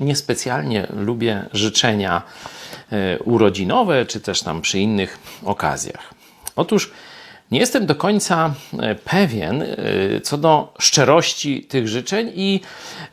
Niespecjalnie lubię życzenia e, urodzinowe, czy też tam przy innych okazjach. Otóż nie jestem do końca e, pewien e, co do szczerości tych życzeń i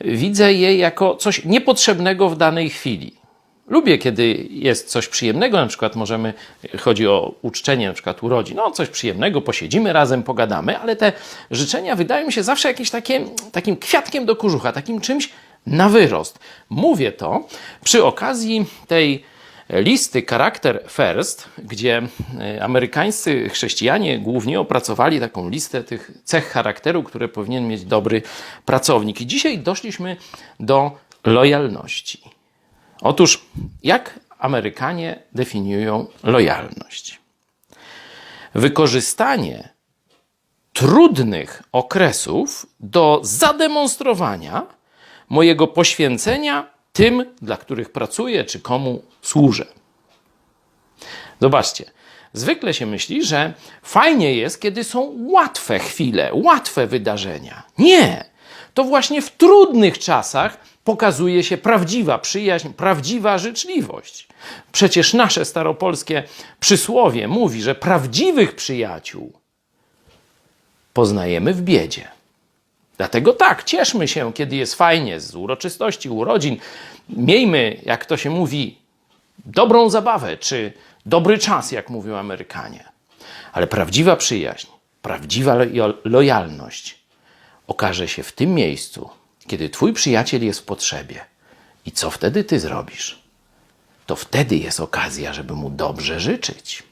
widzę je jako coś niepotrzebnego w danej chwili. Lubię, kiedy jest coś przyjemnego, na przykład możemy, chodzi o uczczenie na przykład urodzin, no coś przyjemnego, posiedzimy razem, pogadamy, ale te życzenia wydają mi się zawsze jakieś takie, takim kwiatkiem do kożucha, takim czymś na wyrost. Mówię to przy okazji tej listy Character First, gdzie e, amerykańscy chrześcijanie głównie opracowali taką listę tych cech charakteru, które powinien mieć dobry pracownik. I dzisiaj doszliśmy do lojalności. Otóż, jak Amerykanie definiują lojalność? Wykorzystanie trudnych okresów do zademonstrowania mojego poświęcenia tym, dla których pracuję, czy komu służę. Zobaczcie, zwykle się myśli, że fajnie jest, kiedy są łatwe chwile, łatwe wydarzenia. Nie! To właśnie w trudnych czasach pokazuje się prawdziwa przyjaźń, prawdziwa życzliwość. Przecież nasze staropolskie przysłowie mówi, że prawdziwych przyjaciół poznajemy w biedzie. Dlatego tak, cieszmy się, kiedy jest fajnie, z uroczystości, urodzin. Miejmy, jak to się mówi, dobrą zabawę, czy dobry czas, jak mówią Amerykanie. Ale prawdziwa przyjaźń, prawdziwa lo- lojalność okaże się w tym miejscu, kiedy twój przyjaciel jest w potrzebie. I co wtedy ty zrobisz? To wtedy jest okazja, żeby mu dobrze życzyć.